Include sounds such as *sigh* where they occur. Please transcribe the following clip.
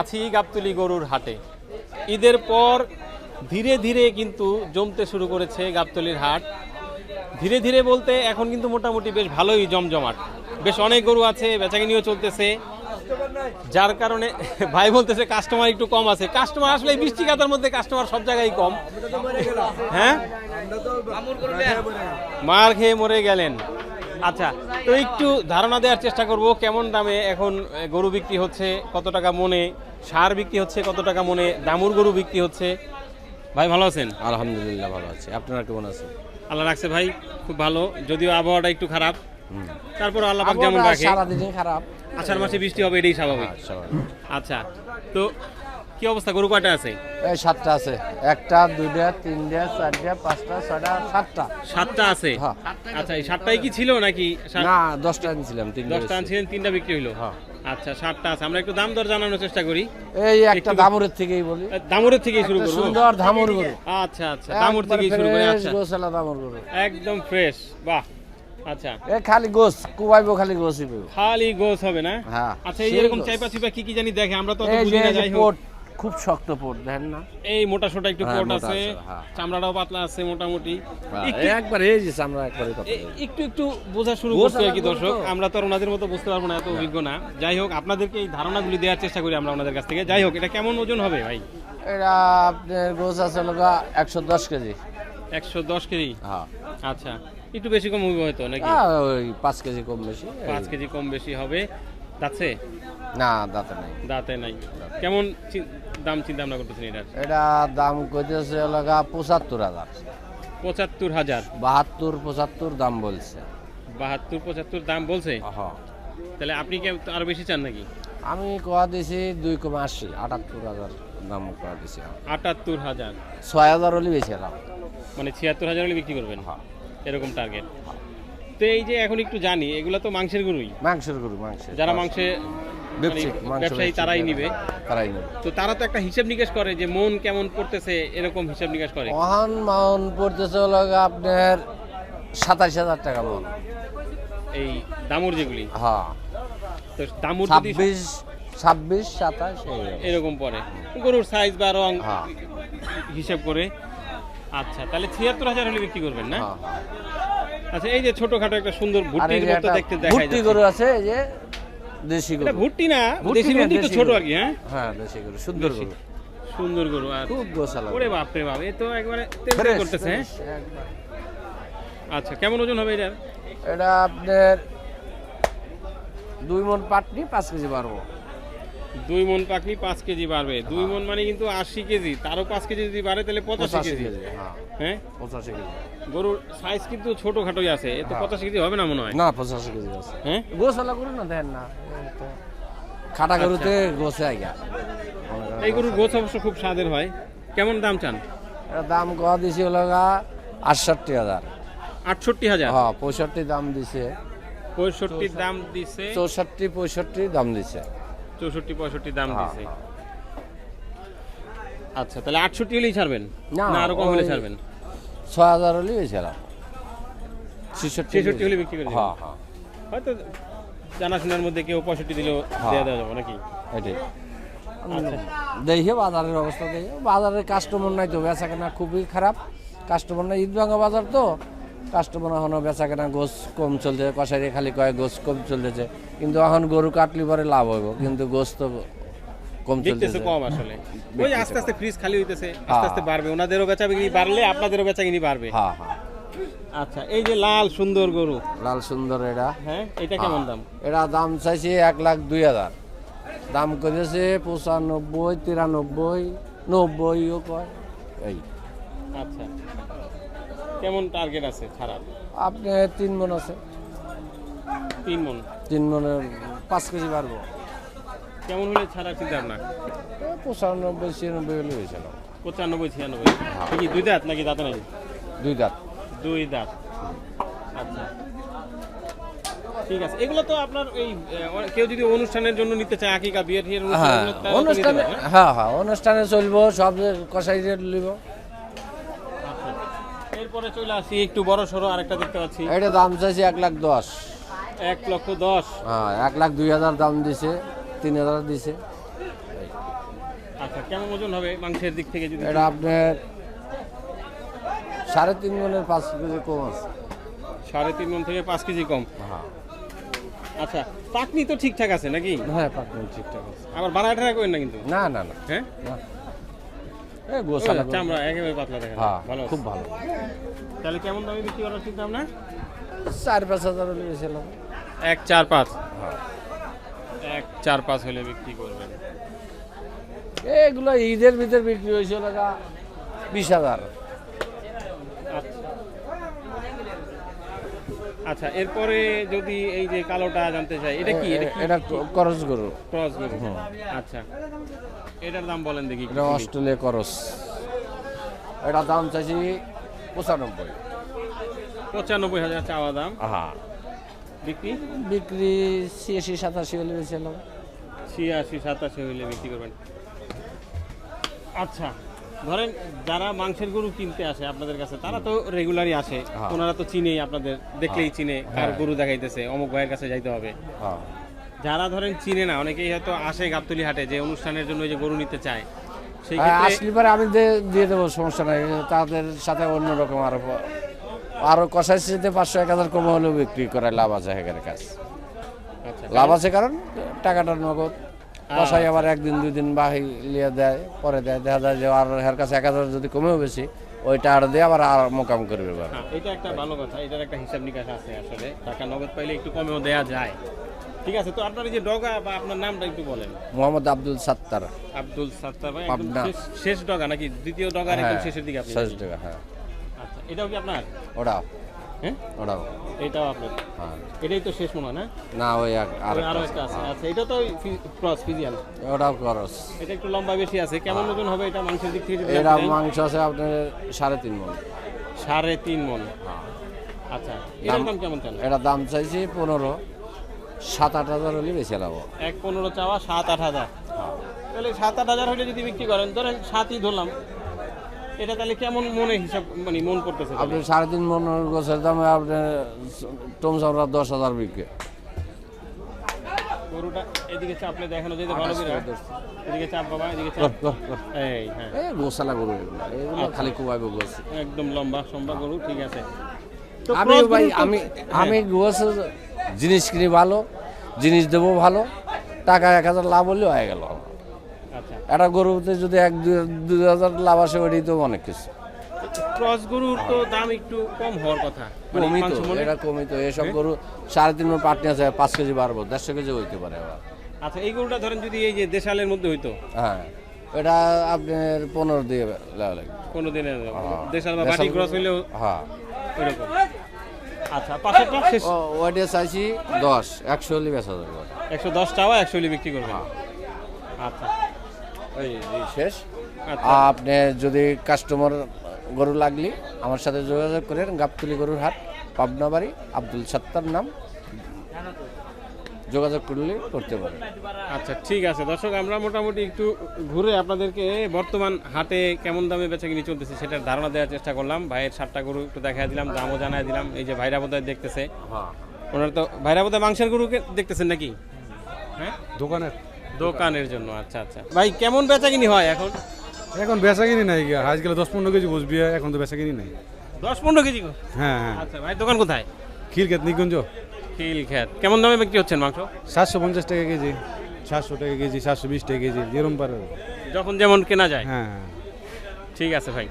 আছি গাবতলি গরুর হাটে। ঈদের পর ধীরে ধীরে কিন্তু জমতে শুরু করেছে গাবতলির হাট। ধীরে ধীরে বলতে এখন কিন্তু মোটামুটি বেশ ভালোই জমজমাট। বেশ অনেক গরু আছে বেচাকিনিও চলতেছে। যার কারণে *laughs* ভাই বলতেছে কাস্টমার একটু কম আছে। কাস্টমার আসলে বৃষ্টি কাতার মধ্যে কাস্টমার সব জায়গায় কম। হ্যাঁ? মার খেয়ে মরে গেলেন। আচ্ছা তো একটু ধারণা দেওয়ার চেষ্টা করব কেমন দামে এখন গরু বিক্রি হচ্ছে কত টাকা মনে সার বিক্রি হচ্ছে কত টাকা মনে দামুর গরু বিক্রি হচ্ছে? ভাই ভালো আছেন? আলহামদুলিল্লাহ ভালো আছে। আপনারা কেমন আছেন? আল্লাহ রাখছে ভাই খুব ভালো যদিও আবহাওয়াটা একটু খারাপ। তারপর আল্লাহ পাক যেমন রাখে। সারাদিনই খারাপ। আষাঢ় মাসে বৃষ্টি হবে এটাই স্বাভাবিক। হ্যাঁ, আচ্ছা তো কি অবস্থা? গরু কয়টা আছে? এই সাতটা আছে। একটা দুইটা তিনটা চারটা পাঁচটা ছয়টা সাতটা। সাতটা আছে? হ্যাঁ। আচ্ছা এই সাতটাই কি ছিল নাকি না দশটা আনছিলাম তিনটা দশটা আনছিলেন তিনটা বিক্রি হইল? হ্যাঁ। আচ্ছা সাতটা আছে। আমরা একটু দাম দর জানানোর চেষ্টা করি। এই একটা দামুরের থেকেই বলি। দামুরের থেকেই শুরু করব। সুন্দর ধামুর গরু। আচ্ছা আচ্ছা দামুর থেকেই শুরু করি। আচ্ছা। গোসালা দামুর গরু। একদম ফ্রেশ। বাহ। আচ্ছা। এ খালি গোস কুবাইবো খালি গোসই খালি গোস হবে না? হ্যাঁ আচ্ছা এই এরকম চাইপা চিপা কি কি জানি দেখে আমরা তো বুঝি না যাই হোক। খুব শক্ত পোট দেখেন না? এই মোটা সোটা একটু হ্যাঁ, আছে আছে, হ্যাঁ। চামড়াটাও পাতলা আছে মোটামুটি। একটু একবার এই যে আমরা একবারে কথা একটু একটু বোঝা শুরু করছে আর কি দর্শক? আমরা তো আর ওনাদের মতো বুঝতে পারব না এত অভিজ্ঞ না। যাই হোক আপনাদেরকে এই ধারণাগুলি দেওয়ার চেষ্টা করি আমরা ওনাদের কাছ থেকে। যাই হোক এটা কেমন ওজন হবে ভাই? এটা আপনার গোস আছে লগা একশো দশ কেজি। একশো দশ কেজি? হ্যাঁ। আচ্ছা একটু বেশি কম হইব হয়তো নাকি? পাঁচ কেজি কম বেশি। পাঁচ কেজি কম বেশি হবে। দাঁতে? না দাঁতে নাই। দাঁতে নাই। কেমন দাম চিন্তা ভাবনা করতেছেন এটার এটা দাম কইতেছে লগা পঁচাত্তর হাজার। পঁচাত্তর হাজার? বাহাত্তর পঁচাত্তর দাম বলছে। বাহাত্তর পঁচাত্তর দাম বলছে? তাহলে আপনি কি আরও বেশি চান নাকি? আমি কোয়া দিছি দুই কমা আশি আটাত্তর হাজার দাম কোয়া দিছি আটাত্তর হাজার? ছয় হাজার হলে বেশি এলাম মানে ছিয়াত্তর হাজার হলে বিক্রি করবেন? হ্যাঁ এরকম টার্গেট তো এই যে এখন একটু জানি এগুলো তো মাংসের গরুই। মাংসের গরু মাংসের। যারা মাংসে মানে ব্যবসায়ী ব্যবসায়ী তারাই নিবে। তারাই নেবে। তো তারা তো একটা হিসাব নিকাশ করে যে মন কেমন পড়তেছে এরকম হিসাব নিকাশ করে। মহান মাউন পড়তেছে লগা আপনার সাতাশ হাজার টাকা মন। এই দামুর যেগুলি। হ্যাঁ। তো দামুর ছাব্বিশ ছাব্বিশ সাতাশ এরকম পড়ে। গরুর সাইজ বা রং হ্যাঁ। হিসাব করে। আচ্ছা তাহলে ছিয়াত্তর হাজার হলে বিক্রি করবেন না? হ্যাঁ, হ্যাঁ। আচ্ছা এই যে ছোটখাটো একটা সুন্দর ভুট্টির মতো দেখতে দেখা যায় গরু আছে এই যে দেশি গরু। ভুট্টি না দেশি গরু ছোট আর কি হ্যাঁ? হ্যাঁ দেশি গরু সুন্দর গরু। সুন্দর গরু আর খুব গোসালা ওরে বাপ রে বাপ এ তো একবারে তেল করতেছে হ্যাঁ? আচ্ছা কেমন ওজন হবে এটার? এটা আপনার দুই মন পাটনি পাঁচ কেজি পারব দুই মন পাকনি পাঁচ কেজি বাড়বে। দুই মন মানে কিন্তু আশি কেজি তারও পাঁচ কেজি যদি বাড়ে তাহলে পঁচাশি কেজি। হ্যাঁ হ্যাঁ? পঁচাশি কেজি। গরুর সাইজ কিন্তু ছোটখাটোই আছে এ তো হ্যাঁ। পঁচাশি কেজি হবে না মনে হয়? না পঁচাশি কেজি আছে। হ্যাঁ? গোসালা গরু না দেন না খাটা গরুতে গোসে আইগা এই গরুর গোছ অবশ্য খুব স্বাদের হয়। কেমন দাম চান? দাম কয়া দিছি হলো গা আটষট্টি হাজার। আটষট্টি হাজার? হ্যাঁ পঁয়ষট্টি দাম দিছে। পঁয়ষট্টির দাম দিছে। চৌষট্টি পঁয়ষট্টি দাম দিছে। চৌষট্টি পঁয়ষট্টি দাম হ্যাঁ, দিছে। হ্যাঁ। আচ্ছা তাহলে আটষট্টি হলেই ছাড়বেন? না, না আরও কম হলে ছাড়বেন? ছয় হাজার হলে বেছিলাম ছেষট্টি 66 হলে বিক্রি করে। হ্যাঁ হ্যাঁ। হয়তো জানাশোনার মধ্যে কেউ পঁয়ষট্টি দিলেও হ্যাঁ। দেওয়া দেওয়া যাবে নাকি? এটাই। আচ্ছা। দেখি বাজারের অবস্থা দেখি। বাজারে কাস্টমার নাই তো বেচা কেনা খুবই খারাপ। কাস্টমার নাই ঈদভাঙ্গা বাজার তো। কাস্টমার এখনও বেচা কেনা গোস কম চলছে কষারি খালি কয় গোস কম চলতেছে। কিন্তু এখন গরু কাটলি পরে লাভ হইব কিন্তু গোস তো কম চলতেছে। কম আসলে। *laughs* ওই আস্তে আস্তে ফ্রিজ খালি হইতেছে আস্তে হ্যাঁ। আস্তে বাড়বে ওনাদেরও বেচা বিক্রি বাড়লে আপনাদেরও বেচা কিনি বাড়বে। হ্যাঁ হ্যাঁ। আচ্ছা এই যে লাল সুন্দর গরু। লাল সুন্দর এটা। হ্যাঁ এটা কেমন দাম? এটা দাম চাইছি এক লাখ দুই হাজার। দাম করেছে পঁচানব্বই তিরানব্বই নব্বইও কয় এই। আচ্ছা। কেমন টার্গেট আছে খারাপ আপনি তিন মন আছে। তিন মন? তিন মনের পাঁচ কেজি পারব কেমন হলে ছাড়া চিন্তা ভাবনা? এ পঁচানব্বই ছিয়ানব্বই হলে হয়েছিল পঁচানব্বই ছিয়ানব্বই। কি দুই দাঁত নাকি দাঁত নাকি? দুই দাঁত। দুই দাঁত। আচ্ছা। ঠিক আছে। এগুলো তো আপনার এই কেউ যদি অনুষ্ঠানের জন্য নিতে চায় আকিকা বিয়ের হ্যাঁ অনুষ্ঠানে হ্যাঁ? হ্যাঁ অনুষ্ঠানে চলবো সব কষাই লিব। এরপরে চলে আসি একটু বড় সড়ো আরেকটা দেখতে পাচ্ছি। এটা দাম চাইছি এক লাখ দশ। এক লক্ষ দশ। হ্যাঁ এক লাখ দুই হাজার দাম দিছে তিন হাজার দিছে। আচ্ছা কেমন ওজন হবে মাংসের দিক থেকে যদি এটা আপনার সাড়ে তিন গুণের পাঁচ কেজি কম আছে। সাড়ে তিন মন থেকে পাঁচ কেজি কম। হ্যাঁ। আচ্ছা পাকনি তো ঠিকঠাক আছে নাকি? হ্যাঁ পাকনি ঠিকঠাক আছে। আবার বানায় টানা করেন না কিন্তু? না না না। হ্যাঁ? গোসালা ওই চামড়া একেবারে পাতলা দেখেন হ্যাঁ ভালো খুব ভালো। তাহলে কেমন দামে বিক্রি করার চিন্তা আপনার চার পাঁচ হাজার হলে গেছিলাম এক চার পাঁচ? হ্যাঁ। এক চার পাঁচ হলে বিক্রি করবেন। এগুলো ঈদের ভিতর বিক্রি হয়েছিল বিশ হাজার। আচ্ছা এরপরে যদি এই যে কালোটা জানতে চাই এটা কি? এটা করস গরু। ক্রস গরু। আচ্ছা এটার দাম বলেন দেখি এটা অস্ট্রেলিয়া করস। এটা দাম চাইছি পঁচানব্বই। পঁচানব্বই হাজার চাওয়া দাম। হ্যাঁ বিক্রি? বিক্রি ছিয়াশি সাতাশি হলে বেছিলাম ছিয়াশি সাতাশি হইলে বিক্রি করবেন। আচ্ছা ধরেন যারা মাংসের গরু কিনতে আসে আপনাদের কাছে তারা তো রেগুলারই আসে। হ্যাঁ। ওনারা তো চিনেই আপনাদের দেখলেই চিনে কার হ্যাঁ। গরু দেখাইতেছে অমুক ভাইয়ের কাছে যাইতে হবে। হ্যাঁ। যারা ধরেন চিনে না অনেকেই হয়তো আসে গাবতলি হাটে যে অনুষ্ঠানের জন্য যে গরু নিতে চায়। সেই হ্যাঁ, ক্ষেত্রে আসলে পরে আমি দিয়ে দেবো সমস্যা নাই। তাদের সাথে অন্যরকম আরও আরও কষাই সিতে পাঁচশো এক হাজার কম হলেও বিক্রি করে লাভ আছে হেগার কাজ। আচ্ছা। লাভ আছে কারণ টাকাটা নগদ। কষাই আবার একদিন দুই দিন বাহি লিয়ে দেয় পরে দেয়। দেখা যায় যে আর হের কাছে এক হাজার যদি কমেও বেশি ওইটা আর দিয়ে আবার আর মোকাম করবে হ্যাঁ, এটা একটা ভালো কথা এটার একটা হিসাব নিকাশ আছে আসলে। টাকা নগদ পাইলে একটু কমেও দেয়া যায়। ঠিক আছে তো আপনার এই যে ডগা বা আপনার নামটা একটু বলেন। মোহাম্মদ আব্দুল সাত্তার। আব্দুল সাত্তার ভাই পাবনা। শেষ ডগা নাকি? দ্বিতীয় ডগা একদম হ্যাঁ, শেষের দিকে আপনি শেষ? টাকা হ্যাঁ। আচ্ছা এটাও কি আপনার? ওটা হ্যাঁ? ওটাও। এটাও আপনার। হ্যাঁ। এটাই তো শেষ মনে হয় না? না ওই আর একটা আছে। আচ্ছা এটা তো ক্রস ফিজিয়াল আছে। ওটাও খরচ এটা একটু লম্বা বেশি আছে। কেমন ওজন হবে এটা মাংসের দিক থেকে এটা মাংস আছে আপনার সাড়ে তিন মন। সাড়ে তিন মন। আচ্ছা এটার দাম কেমন চান এটা দাম চাইছি পনেরো। সাত আট হাজার হলে বেশি লাভ এক পনেরো চাওয়া সাত আট হাজার। তাহলে সাত আট হাজার হলে যদি বিক্রি করেন ধরেন সাতই ধরলাম। এটা তাহলে কেমন মনে হিসাব মানে মন করতেছে আপনি সাড়ে তিন মন গোছের দামে আপনি টম চামড়া দশ হাজার বিক্রি। গরুটা এদিকে চাপলে দেখানো যেতে ভালো করে। এদিকে চাপ বাবা এদিকে চাপ। এই হ্যাঁ। এই গোসালা গরু এগুলো এগুলো খালি গোছ একদম লম্বা সম্বা গরু ঠিক আছে। আমি ভাই আমি হ্যাঁ, আমি জিনিস কিনি ভালো জিনিস দেবো ভালো টাকা এক হাজার লাভ হলেও হয়ে গেল। আচ্ছা একটা গরুতে যদি এক দুই- হাজার লাভ আসে ওইটাই তো অনেক কিছু। ক্রস গরুর তো দাম একটু কম হওয়ার কথা। মানে কমই তো এটা কমই তো। এসব গরু সাড়ে তিন মন পাটনি আছে পাঁচ কেজি বাড়বো দেড়শো কেজি হইতে পারে আবার। আচ্ছা এই গরুটা ধরেন যদি এই যে দেশালের মধ্যে হইতো? হ্যাঁ এটা আপনার পনেরো দিয়ে লাগবে। কোনো দিনে হ্যাঁ। দেশাল বা বাটি ক্রস হইলেও হ্যাঁ। ওইরকম। আচ্ছা পাশেরটা শেষ। ও চাইছি দশ একশো হলে বেশ হাজার একশো দশ টাকা একশো হলে বিক্রি করবেন। আচ্ছা। ওই এই শেষ। আচ্ছা। আপনি যদি কাস্টমার গরু লাগলে আমার সাথে যোগাযোগ করেন গাবতলি গরুর হাট পাবনা বাড়ি আব্দুল সত্তার নাম। যোগাযোগ করলে করতে পারেন আচ্ছা ঠিক আছে। দর্শক আমরা মোটামুটি একটু ঘুরে আপনাদেরকে বর্তমান হাটে কেমন দামে বেচা কিনি চলতেছে সেটার ধারণা দেওয়ার চেষ্টা করলাম। ভাইয়ের সাতটা গরু একটু দেখা দিলাম দামও জানাই দিলাম। এই যে ভাইরা বোধহয় দেখতেছে। ওনারা তো ভাইরা বোধহয় মাংসের গরুকে দেখতেছেন নাকি? হ্যাঁ? দোকানের। দোকানের জন্য আচ্ছা আচ্ছা। ভাই কেমন বেচা কিনি হয় এখন? এখন বেচা কিনি নাই গিয়া। আজ গেলে দশ পনেরো কেজি বসবি এখন তো বেচা কিনি নাই। দশ পনেরো কেজি হ্যাঁ হ্যাঁ। আচ্ছা ভাই দোকান কোথায়? খিলক্ষেত নিকুঞ্জ খিল খেত কেমন দামে বিক্রি হচ্ছেন মাংস? সাতশো পঞ্চাশ টাকা কেজি সাতশো টাকা কেজি সাতশো বিশ টাকা কেজি যেরকম পারে যখন যেমন কেনা যায়। হ্যাঁ হ্যাঁ। ঠিক আছে ভাই।